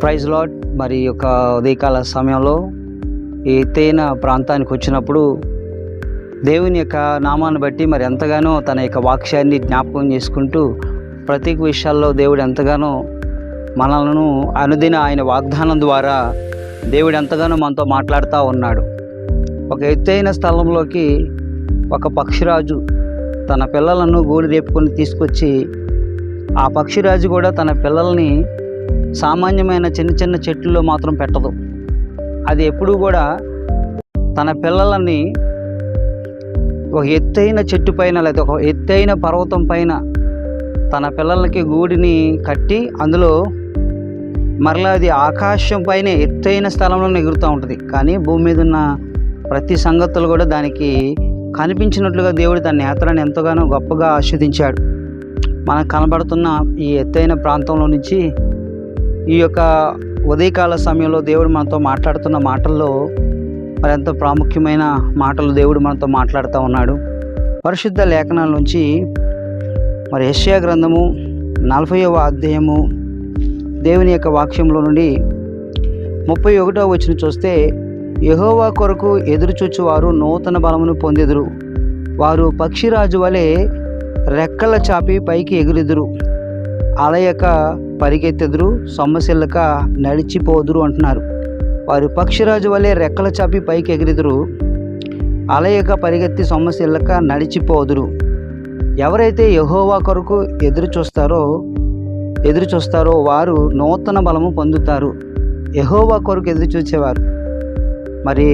Praise lord మరి యొక్క ఉదయకాల సమయంలో ఈ ఎత్తైన ప్రాంతానికి వచ్చినప్పుడు దేవుని యొక్క నామాన్ని బట్టి మరి ఎంతగానో తన యొక్క వాక్యాన్ని జ్ఞాపకం చేసుకుంటూ ప్రతి విషయాల్లో దేవుడు ఎంతగానో మనలను అనుదిన ఆయన వాగ్దానం ద్వారా దేవుడు ఎంతగానో మనతో మాట్లాడుతూ ఉన్నాడు. ఒక ఎత్తైన స్థలంలోకి ఒక పక్షిరాజు తన పిల్లలను గూడు రేపుకొని తీసుకొచ్చి ఆ పక్షిరాజు కూడా తన పిల్లల్ని సామాన్యమైన చిన్న చిన్న చెట్లలో మాత్రం పెట్టదు. అది ఎప్పుడూ కూడా తన పిల్లలని ఒక ఎత్తైన చెట్టు పైన లేదా ఒక ఎత్తైన పర్వతం పైన తన పిల్లలకి గూడిని కట్టి అందులో మరలా అది ఆకాశం పైన ఎత్తైన స్థలంలో ఎగురుతూ ఉంటుంది. కానీ భూమి మీద ఉన్న ప్రతి సంగతులు కూడా దానికి కనిపించినట్లుగా దేవుడు తన నేత్రాన్ని ఎంతగానో గొప్పగా ఆస్వాదించాడు. మనకు కనబడుతున్న ఈ ఎత్తైన ప్రాంతంలో నుంచి ఈ యొక్క ఉదయకాల సమయంలో దేవుడు మనతో మాట్లాడుతున్న మాటల్లో మరి ప్రాముఖ్యమైన మాటలు దేవుడు మనతో మాట్లాడుతూ ఉన్నాడు. పరిశుద్ధ లేఖనాల నుంచి మరి యశ్యా గ్రంథము నలభైవ అధ్యాయము దేవుని యొక్క వాక్యంలో నుండి ముప్పై ఒకటో వచ్చిన చూస్తే యహోవా కొరకు ఎదురుచూచు వారు నూతన బలమును పొందెదురు. వారు పక్షిరాజు వలె రెక్కల చాపి పైకి ఎగురెదురు. అలయక పరిగెత్తెదురు సొమ్మసిల్లక నడిచిపోదురు అంటున్నారు. వారు పక్షిరాజు వలె రెక్కల చాపి పైకి ఎగిరెదురు అలయక పరిగెత్తి సొమ్మసిల్లక నడిచిపోదురు. ఎవరైతే యహోవా కొరకు ఎదురు చూస్తారో ఎదురు చూస్తారో వారు నూతన బలము పొందుతారు. యహోవా కొరకు ఎదురు చూసేవారు మరి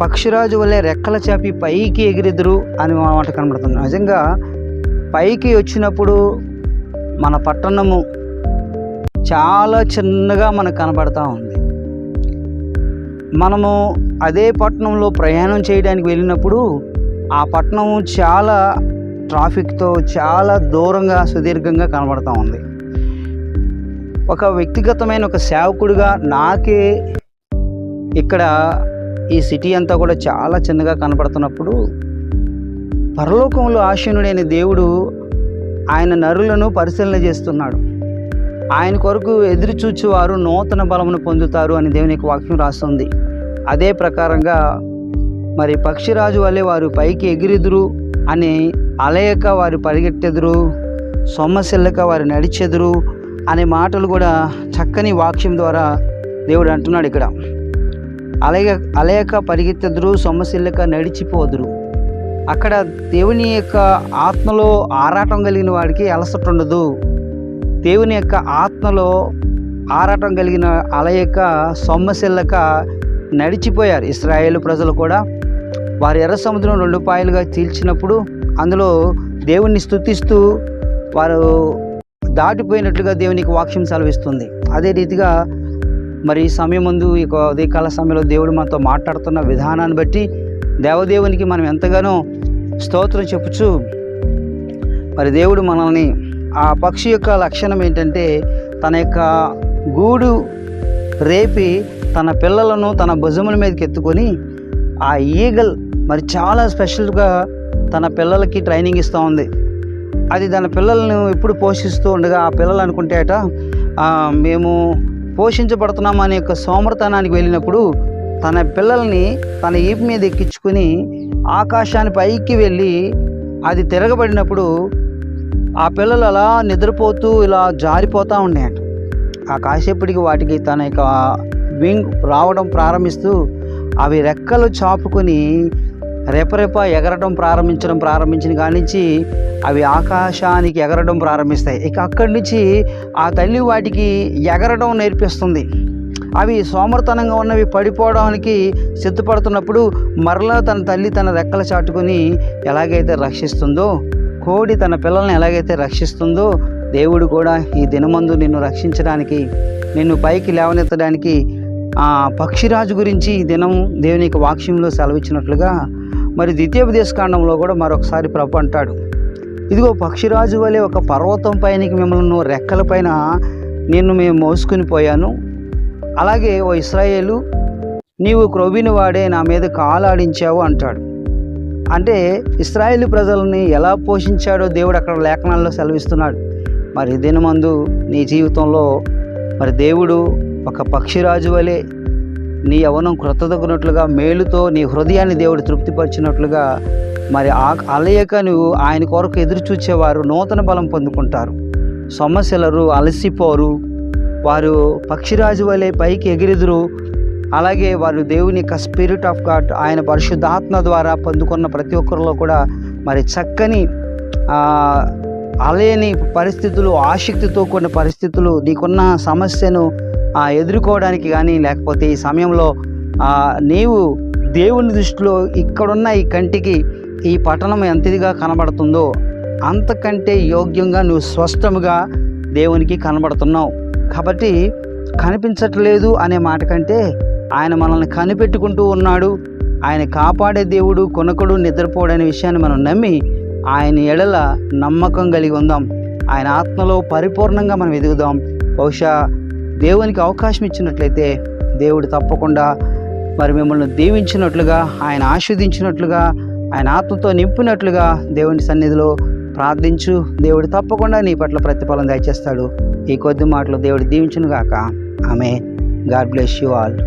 పక్షిరాజు వల్లే రెక్కల చాపి పైకి ఎగిరెదురు అని మాట కనబడుతుంది. నిజంగా పైకి వచ్చినప్పుడు మన పట్టణము చాలా చిన్నగా మనకు కనబడతా ఉంది. మనము అదే పట్టణంలో ప్రయాణం చేయడానికి వెళ్ళినప్పుడు ఆ పట్టణం చాలా ట్రాఫిక్తో చాలా దూరంగా సుదీర్ఘంగా కనబడతా ఉంది. ఒక వ్యక్తిగతమైన ఒక సేవకుడిగా నాకే ఇక్కడ ఈ సిటీ అంతా కూడా చాలా చిన్నగా కనపడుతున్నప్పుడు పరలోకంలో ఆశీనుడైన దేవుడు ఆయన నరులను పరిశీలన చేస్తున్నాడు. ఆయన కొరకు ఎదురు చూచేవారు నూతన బలమును పొందుతారు అని దేవుని యొక్క వాక్యం రాస్తుంది. అదే ప్రకారంగా మరి పక్షిరాజు వలె వారు పైకి ఎగిరిదురు అని అలయక వారు పరిగెట్టెదురు సొమ్మసిల్లక వారు నడిచెదురు అనే మాటలు కూడా చక్కని వాక్యం ద్వారా దేవుడు అంటున్నాడు ఇక్కడ. అలయ అలయక పరిగెత్తెదురు సొమ్మసిల్లక నడిచిపోదురు. అక్కడ దేవుని యొక్క ఆత్మలో ఆరాటం కలిగిన వాడికి అలసట ఉండదు. దేవుని యొక్క ఆత్మలో ఆరాటం కలిగిన అలయక సొమ్మసిల్లక నడిచిపోయారు. ఇస్రాయేల్ ప్రజలు కూడా వారి ఎర్ర సముద్రం రెండు పాయలుగా చీల్చినప్పుడు అందులో దేవుణ్ణి స్తుతిస్తూ వారు దాటిపోయినట్లుగా దేవునికి వాక్యం సెలవిస్తుంది. అదే రీతిగా మరి సమయం ముందు ఈ ఉదయకాల సమయంలో దేవుడు మనతో మాట్లాడుతున్న విధానాన్ని బట్టి దేవదేవునికి మనం ఎంతగానో స్తోత్రం చెప్పుచు మరి దేవుడు మనల్ని ఆ పక్షి యొక్క లక్షణం ఏంటంటే తన యొక్క గూడు రేపి తన పిల్లలను తన భుజముల మీదకి ఎత్తుకొని ఆ ఈగల్ మరి చాలా స్పెషల్గా తన పిల్లలకి ట్రైనింగ్ ఇస్తూ ఉంది. అది తన పిల్లలను ఎప్పుడు పోషిస్తూ ఉండగా ఆ పిల్లలు అనుకుంటేట మేము పోషించబడుతున్నాం అనే యొక్క సోమరతనానికి వెళ్ళినప్పుడు తన పిల్లల్ని తన ఈపు మీద ఎక్కించుకుని ఆకాశాన్ని పైకి వెళ్ళి అది తిరగబడినప్పుడు ఆ పిల్లలు అలా నిద్రపోతూ ఇలా జారిపోతూ ఉన్నాయంట. ఆ కాసేపటికి వాటికి తన యొక్క వింగ్ రావడం ప్రారంభిస్తూ అవి రెక్కలు చాపుకొని రెపరెప ఎగరడం ప్రారంభించడం ప్రారంభించిన కానించి అవి ఆకాశానికి ఎగరడం ప్రారంభిస్తాయి. ఇక అక్కడి నుంచి ఆ తల్లి వాటికి ఎగరడం నేర్పిస్తుంది. అవి సోమర్తనంగా ఉన్నవి పడిపోవడానికి సిద్ధపడుతున్నప్పుడు మరలా తన తల్లి తన రెక్కలు చాటుకొని ఎలాగైతే రక్షిస్తుందో కోడి తన పిల్లల్ని ఎలాగైతే రక్షిస్తుందో దేవుడు కూడా ఈ దినమందు నిన్ను రక్షించడానికి నిన్ను పైకి లేవనెత్తడానికి ఆ పక్షిరాజు గురించి ఈ దినం దేవుని యొక్క వాక్యంలో సెలవిచ్చినట్లుగా మరి ద్వితీయోపదేశ కాండంలో కూడా మరొకసారి ప్రభు అంటాడు. ఇదిగో పక్షిరాజు వలె ఒక పర్వతం పైనకి మిమ్మల్ని రెక్కల పైన నిన్ను మేము మోసుకుని పోయాను. అలాగే ఓ ఇస్రాయేలు నీవు క్రొవిని వాడే నా మీద కాలాడించావు అంటాడు. అంటే ఇస్రాయేల్ ప్రజల్ని ఎలా పోషించాడో దేవుడు అక్కడ లేఖనాల్లో సెలవిస్తున్నాడు. మరి దినమందు నీ జీవితంలో మరి దేవుడు ఒక పక్షిరాజు వలె నీ యవనం క్రొత్తదగినట్లుగా మేలుతో నీ హృదయాన్ని దేవుడు తృప్తిపరిచినట్లుగా మరి ఆ అలయక నువ్వు ఆయన కొరకు ఎదురు చూచేవారు నూతన బలం పొందుకుంటారు. సమస్యలరు అలసిపోరు. వారు పక్షిరాజు వలె పైకి ఎగిరెదురు. అలాగే వారు దేవుని యొక్క స్పిరిట్ ఆఫ్ గాడ్ ఆయన పరిశుద్ధాత్మ ద్వారా పొందుకున్న ప్రతి ఒక్కరిలో కూడా మరి చక్కని అలేని పరిస్థితులు ఆసక్తితో కూడిన పరిస్థితులు నీకున్న సమస్యను ఎదుర్కోవడానికి కానీ లేకపోతే ఈ సమయంలో నీవు దేవుని దృష్టిలో ఇక్కడున్న ఈ కంటికి ఈ పట్టణం ఎంతదిగా కనబడుతుందో అంతకంటే యోగ్యంగా నువ్వు స్పష్టముగా దేవునికి కనబడుతున్నావు. కాబట్టి కనిపించట్లేదు అనే మాట కంటే ఆయన మనల్ని కనిపెట్టుకుంటూ ఉన్నాడు. ఆయన కాపాడే దేవుడు కొనకడు నిద్రపోడనే విషయాన్ని మనం నమ్మి ఆయన ఎడల నమ్మకం కలిగి ఉందాం. ఆయన ఆత్మలో పరిపూర్ణంగా మనం ఎదుగుదాం. బహుశా దేవునికి అవకాశం ఇచ్చినట్లయితే దేవుడు తప్పకుండా మరి మిమ్మల్ని దీవించినట్లుగా ఆయన ఆస్వాదించినట్లుగా ఆయన ఆత్మతో నింపినట్లుగా దేవుని సన్నిధిలో ప్రార్థించు. దేవుడు తప్పకుండా నీ పట్ల ప్రతిఫలం దయచేస్తాడు. ఈ కొద్ది మాటలు దేవుడు దీవించునుగాక. ఆమె గాడ్ బ్లెస్ యూ ఆల్.